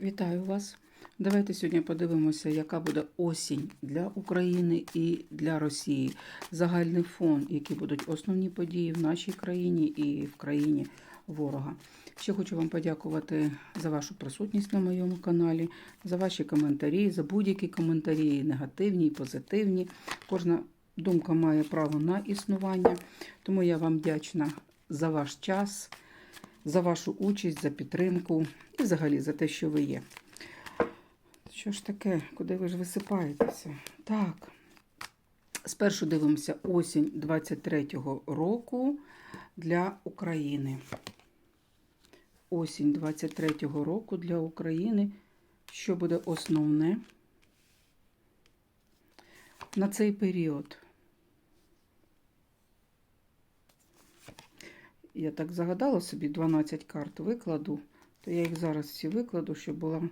Вітаю вас. Давайте сьогодні подивимося, яка буде осінь для України і для Росії. Загальний фон, які будуть основні події в нашій країні і в країні ворога. Ще хочу вам подякувати за вашу присутність на моєму каналі, за ваші коментарі, за будь-які коментарі, і негативні і позитивні. Кожна думка має право на існування, тому я вам вдячна за ваш час, за вашу участь, за підтримку і взагалі за те, що ви є. Що ж таке? Куди ви ж висипаєтеся? Так. Спершу дивимося осінь 23-го року для України. Осінь 23-го року для України. Що буде основне на цей період? Я так загадала собі 12 карт викладу, то я їх зараз всі викладу, щоб була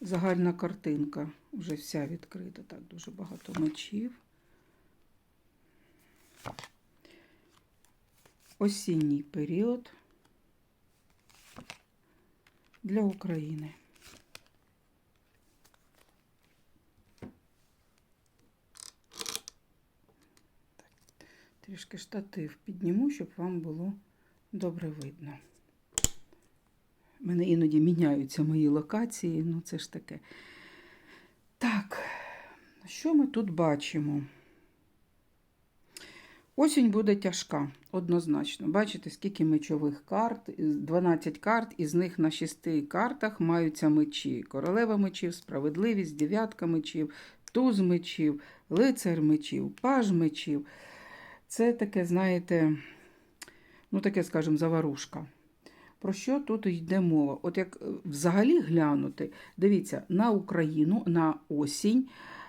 загальна картинка. Вже вся відкрита. Так, дуже багато мечів. Осінній період для України. Трішки штатив підніму, щоб вам було добре видно. У мене іноді міняються мої локації, ну це ж таке. Так, що ми тут бачимо? Осінь буде тяжка, однозначно. Бачите, скільки мечових карт, 12 карт, із них на 6 картах маються мечі. Королева мечів, справедливість, дев'ятка мечів, туз мечів, лицар мечів, паж мечів. Це таке, знаєте, ну таке, скажімо, заварушка. Про що тут йде мова? От як взагалі глянути, дивіться, на Україну на осінь,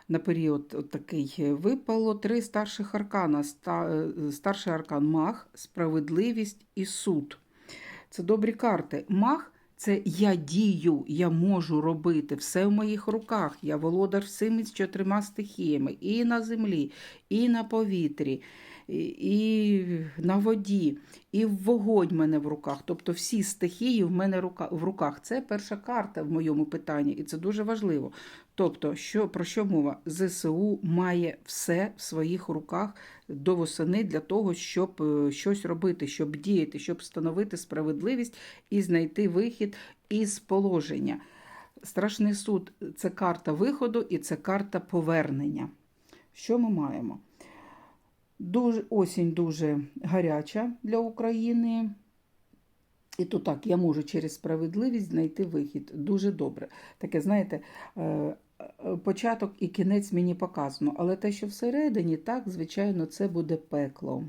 на період такий випало три старших аркана. Старший аркан маг, справедливість і суд. Це добрі карти. Маг це я дію, я можу робити все в моїх руках. Я володар всіми чотирма стихіями, і на землі, і на повітрі і на воді, і вогонь мене в руках. Тобто всі стихії в мене в руках. Це перша карта в моєму питанні, і це дуже важливо. Тобто, що, про що мова? ЗСУ має все в своїх руках до восени для того, щоб щось робити, щоб діяти, щоб встановити справедливість і знайти вихід із положення. Страшний суд це карта виходу і це карта повернення. Що ми маємо? Дуже, Осінь дуже гаряча для України. І то так, я можу через справедливість знайти вихід. Дуже добре. Таке, знаєте, початок і кінець мені показано. Але те, що всередині, так, звичайно, це буде пекло.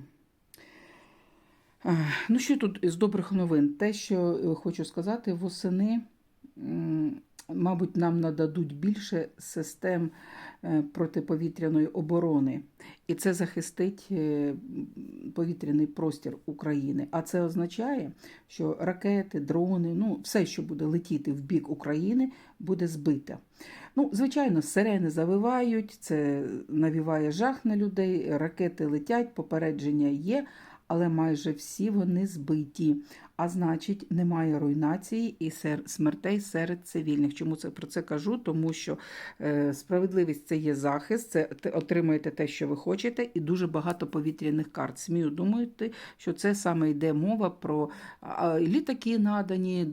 Ну, що тут з добрих новин? Те, що хочу сказати, восени мабуть, нам нададуть більше систем е, протиповітряної оборони. І це захистить е, повітряний простір України. А це означає, що ракети, дрони, ну, все, що буде летіти в бік України, буде збите. Ну, Звичайно, сирени завивають, це навіває жах на людей, ракети летять, попередження є. Але майже всі вони збиті а значить, немає руйнації і смертей серед цивільних. Чому це про це кажу? Тому що е, справедливість це є захист, це отримуєте те, що ви хочете, і дуже багато повітряних карт. Смію думати, що це саме йде мова про літаки надані,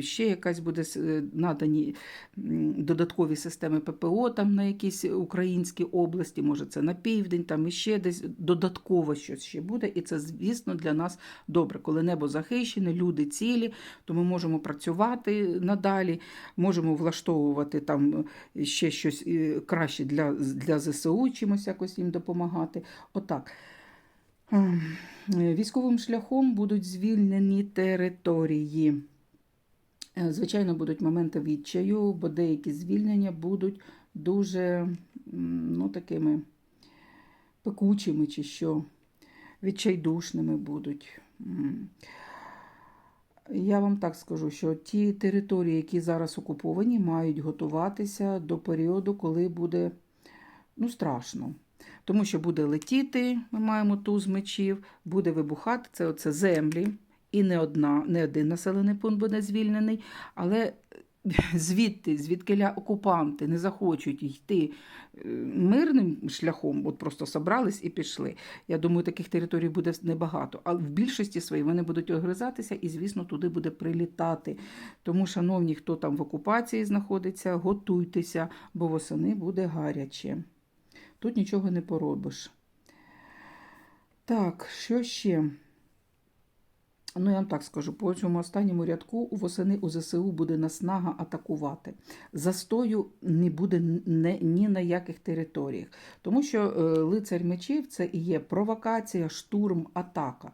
ще якась буде е, надані додаткові системи ППО там на якісь українські області, може це на південь, там іще десь додатково щось ще буде. І це, звісно, для нас добре, коли небо захищене частини, люди цілі, то ми можемо працювати надалі, можемо влаштовувати там ще щось е, краще для для ЗСУ, чимось якось їм допомагати. Отак. Ем, військовим шляхом будуть звільнені території. Е, звичайно, будуть моменти відчаю, бо деякі звільнення будуть дуже ну, такими пекучими чи що, відчайдушними будуть. Я вам так скажу, що ті території, які зараз окуповані, мають готуватися до періоду, коли буде ну, страшно. Тому що буде летіти, ми маємо туз мечів, буде вибухати це оце землі, і не одна, не один населений пункт буде звільнений. Але звідти, звідкиля окупанти не захочуть йти е, мирним шляхом, от просто собрались і пішли. Я думаю, таких територій буде небагато. Але в більшості своїй вони будуть огризатися і, звісно, туди буде прилітати. Тому, шановні, хто там в окупації знаходиться, готуйтеся, бо восени буде гаряче. Тут нічого не поробиш. Так, що ще? Ну, я вам так скажу, по цьому останньому рядку восени у ЗСУ буде наснага атакувати. Застою не буде ні на яких територіях. Тому що е, лицар мечів це і є провокація, штурм, атака.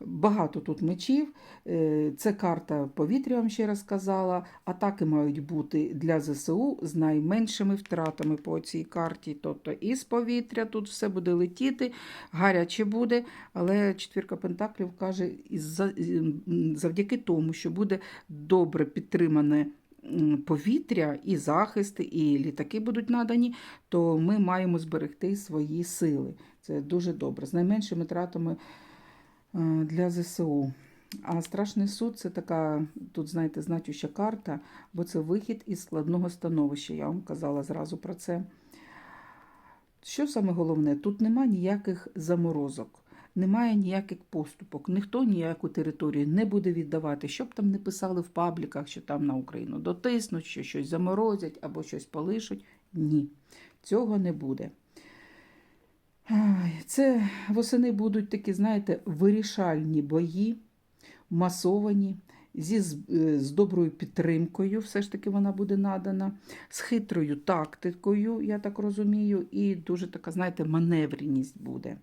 Багато тут мечів. Е, це карта повітря, вам ще раз сказала. Атаки мають бути для ЗСУ з найменшими втратами по цій карті. Тобто із повітря тут все буде летіти, гаряче буде, але четвірка Пентаклів каже, із-за завдяки тому, що буде добре підтримане повітря, і захист, і літаки будуть надані, то ми маємо зберегти свої сили. Це дуже добре. З найменшими тратами для ЗСУ. А страшний суд це така, тут, знаєте, значуща карта, бо це вихід із складного становища. Я вам казала зразу про це. Що саме головне? Тут нема ніяких заморозок немає ніяких поступок, ніхто ніяку територію не буде віддавати, щоб там не писали в пабліках, що там на Україну дотиснуть, що щось заморозять або щось полишуть. Ні, цього не буде. Це восени будуть такі, знаєте, вирішальні бої, масовані, зі, е, з доброю підтримкою, все ж таки вона буде надана, з хитрою тактикою, я так розумію, і дуже така, знаєте, маневреність буде.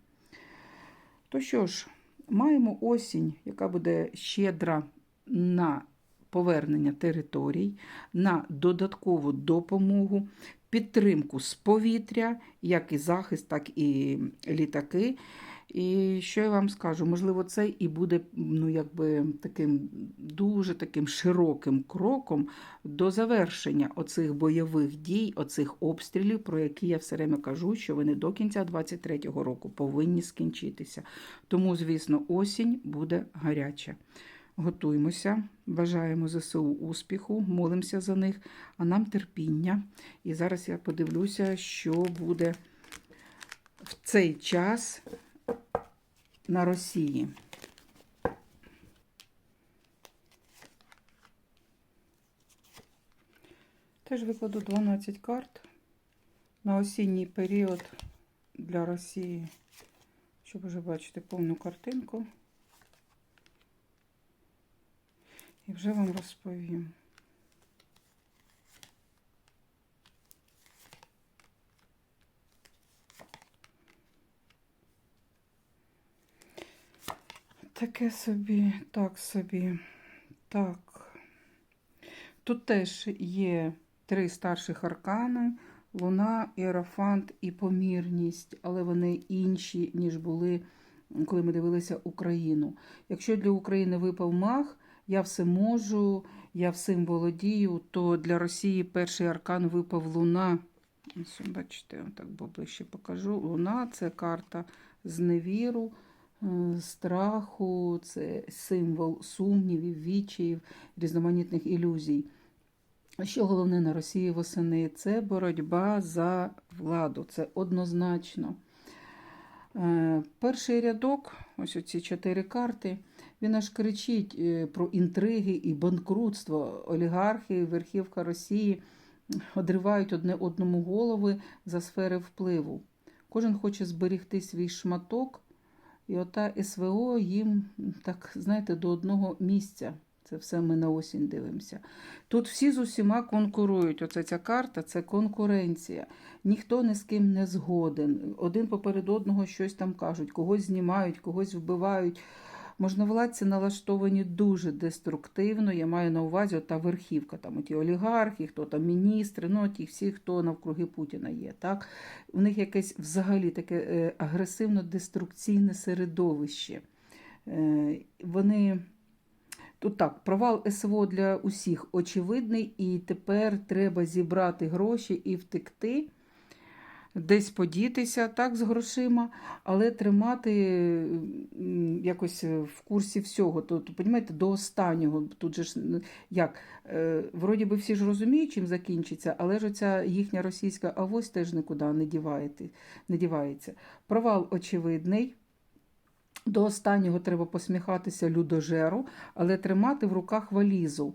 То що ж, маємо осінь, яка буде щедра на повернення територій, на додаткову допомогу, підтримку з повітря, як і захист, так і літаки. І що я вам скажу? Можливо, це і буде ну, якби таким дуже таким широким кроком до завершення оцих бойових дій, оцих обстрілів, про які я все время кажу, що вони до кінця 23-го року повинні скінчитися. Тому, звісно, осінь буде гаряча. Готуємося, бажаємо ЗСУ успіху, молимося за них, а нам терпіння. І зараз я подивлюся, що буде в цей час на Росії. Теж викладу 12 карт на осінній період для Росії, щоб вже бачити повну картинку. І вже вам розповім. Таке собі, так собі. Так. Тут теж є три старших аркани: луна, іерофант і помірність, але вони інші, ніж були, коли ми дивилися Україну. Якщо для України випав маг, я все можу, я всім володію, то для Росії перший аркан випав луна. Бачите, так ближче покажу. Луна це карта зневіру. Е, страху, це символ сумнівів, відчаїв, різноманітних ілюзій. Що головне на Росії восени це боротьба за владу, це однозначно. Е, перший рядок, ось оці чотири карти, він аж кричить е, про інтриги і банкрутство. Олігархи, верхівка Росії одривають одне одному голови за сфери впливу. Кожен хоче зберегти свій шматок. І ота СВО їм, так, знаєте, до одного місця. Це все ми на осінь дивимося. Тут всі з усіма конкурують. Оце ця карта це конкуренція. Ніхто ні з ким не згоден. Один поперед одного щось там кажуть, когось знімають, когось вбивають. Можновладці налаштовані дуже деструктивно. Я маю на увазі та верхівка, там ті олігархи, хто там міністри, ну ті всі, хто навкруги Путіна є. Так? У них якесь взагалі таке е, агресивно-деструкційне середовище. Е, вони. Тут так, провал СВО для усіх очевидний, і тепер треба зібрати гроші і втекти. Десь подітися так з грошима, але тримати якось в курсі всього. То, то понімаєте, до останнього. Тут же ж як е, вроді би всі ж розуміють, чим закінчиться, але ж оця їхня російська авось теж нікуди не діваєте, не дівається. Провал очевидний. До останнього треба посміхатися людожеру, але тримати в руках валізу.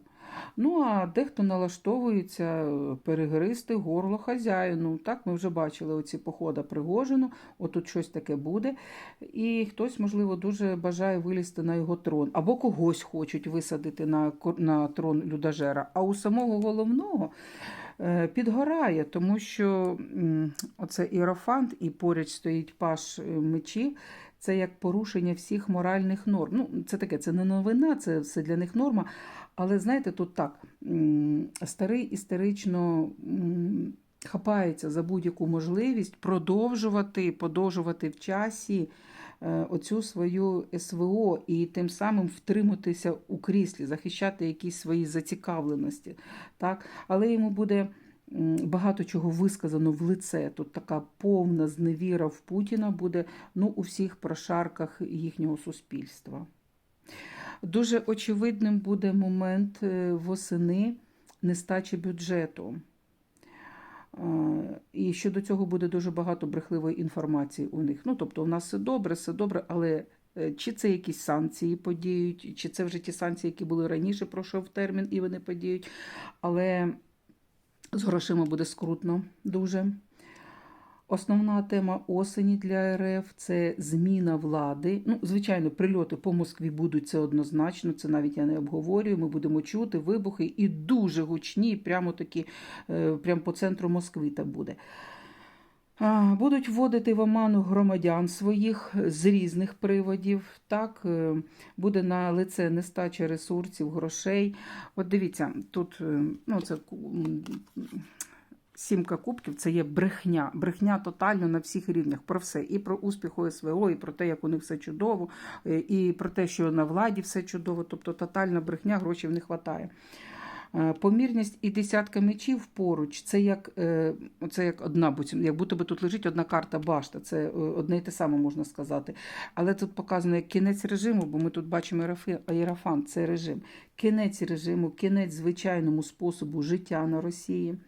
Ну, а дехто налаштовується е, перегристи горло хазяїну. Так, ми вже бачили оці походи Пригожину, отут щось таке буде. І хтось, можливо, дуже бажає вилізти на його трон, або когось хочуть висадити на, на трон людожера. А у самого головного е, підгорає, тому що оце іерофант і поряд стоїть паш е, мечів. Це як порушення всіх моральних норм. Ну, це таке, це не новина, це все для них норма. Але знаєте, тут так, старий історично хапається за будь-яку можливість продовжувати, подовжувати в часі е, оцю свою СВО і тим самим втриматися у кріслі, захищати якісь свої зацікавленості. Так? Але йому буде багато чого висказано в лице. Тут така повна зневіра в Путіна буде ну, у всіх прошарках їхнього суспільства. Дуже очевидним буде момент е, восени нестачі бюджету. Е, І щодо цього буде дуже багато брехливої інформації у них. Ну, тобто, у нас все добре, все добре, але е, чи це якісь санкції подіють, чи це вже ті санкції, які були раніше, пройшов термін, і вони подіють. Але з грошима буде скрутно дуже. Основна тема осені для РФ це зміна влади. Ну, звичайно, прильоти по Москві будуть це однозначно. Це навіть я не обговорюю. Ми будемо чути вибухи і дуже гучні, прямо такі, е, прямо по центру Москви так буде. Будуть вводити в оману громадян своїх з різних приводів. Так, е, буде на лице нестача ресурсів, грошей. От дивіться, тут е, ну, це сімка кубків це є брехня. Брехня тотально на всіх рівнях про все. І про успіх ОСВО, і про те, як у них все чудово, е, і про те, що на владі все чудово. Тобто тотальна брехня, грошей не вистачає. Е, Помірність і десятка мечів поруч, це як, е, це як одна, як будто би тут лежить одна карта башта, це е, одне і те саме можна сказати. Але тут показано як кінець режиму, бо ми тут бачимо Єрафант, це режим. Кінець режиму, кінець звичайному способу життя на Росії.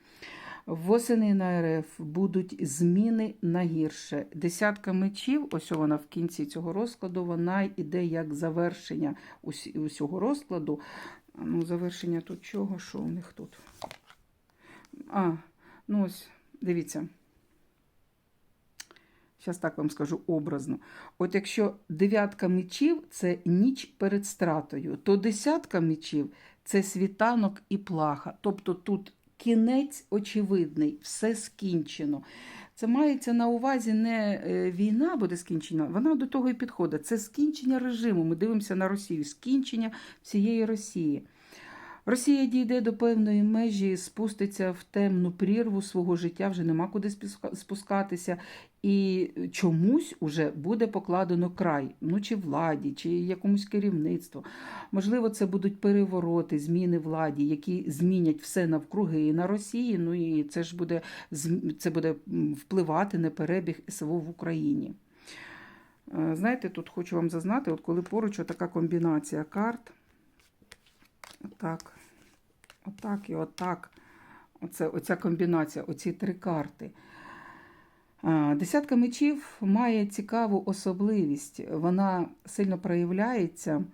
Восени на РФ будуть зміни на гірше. Десятка мечів, ось вона в кінці цього розкладу, вона йде як завершення усього розкладу. Ну, завершення тут чого? Що у них тут? А, ну ось, дивіться. Зараз так вам скажу образно. От якщо дев'ятка мечів це ніч перед стратою, то десятка мечів це світанок і плаха. Тобто тут кінець очевидний, все скінчено. Це мається на увазі не е, війна буде скінчена, вона до того і підходить. Це скінчення режиму. Ми дивимося на Росію, скінчення всієї Росії. Росія дійде до певної межі, спуститься в темну прірву свого життя, вже нема куди спускатися, і чомусь уже буде покладено край, ну чи владі, чи якомусь керівництву. Можливо, це будуть перевороти, зміни владі, які змінять все навкруги і на Росії. Ну і це ж буде це буде впливати на перебіг СВО в Україні. Е, Знаєте, тут хочу вам зазнати, от коли поруч така комбінація карт. Отак, отак і отак. Оце, оця комбінація, оці три карти. Десятка мечів має цікаву особливість. Вона сильно проявляється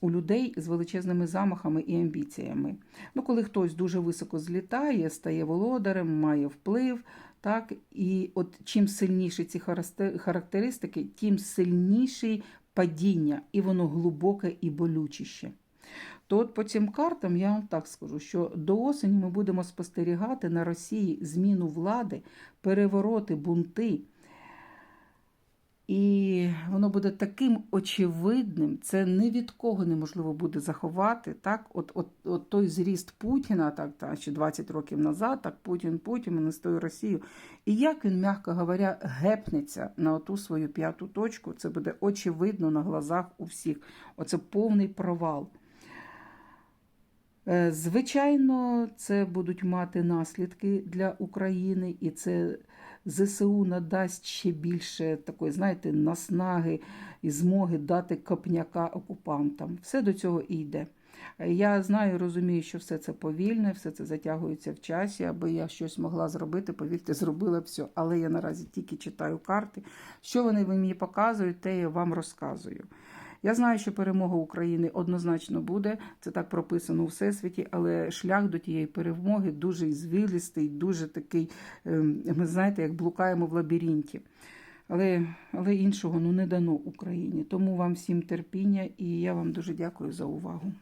у людей з величезними замахами і амбіціями. Ну, коли хтось дуже високо злітає, стає володарем, має вплив. Так, і от чим сильніші ці характеристики, тим сильніші падіння, і воно глибоке і болючіше. То от по цим картам я вам так скажу, що до осені ми будемо спостерігати на Росії зміну влади, перевороти, бунти. І воно буде таким очевидним, це ні від кого неможливо буде заховати. Так, от, от, от той зріст Путіна, так, та, ще 20 років назад, так Путін, Путін, ми з тою Росією. І як він, м'яко говоря, гепнеться на оту свою п'яту точку, це буде очевидно на глазах у всіх. Оце повний провал. Е, Звичайно, це будуть мати наслідки для України, і це ЗСУ надасть ще більше такої, знаєте, наснаги і змоги дати копняка окупантам. Все до цього йде. Я знаю, розумію, що все це повільне, все це затягується в часі, аби я щось могла зробити, повірте, зробила все. Але я наразі тільки читаю карти. Що вони мені показують, те я вам розказую. Я знаю, що перемога України однозначно буде. Це так прописано у всесвіті, але шлях до тієї перемоги дуже звілістий, дуже такий, ем, ми знаєте, як блукаємо в лабіринті. Але, але іншого ну, не дано Україні. Тому вам всім терпіння і я вам дуже дякую за увагу.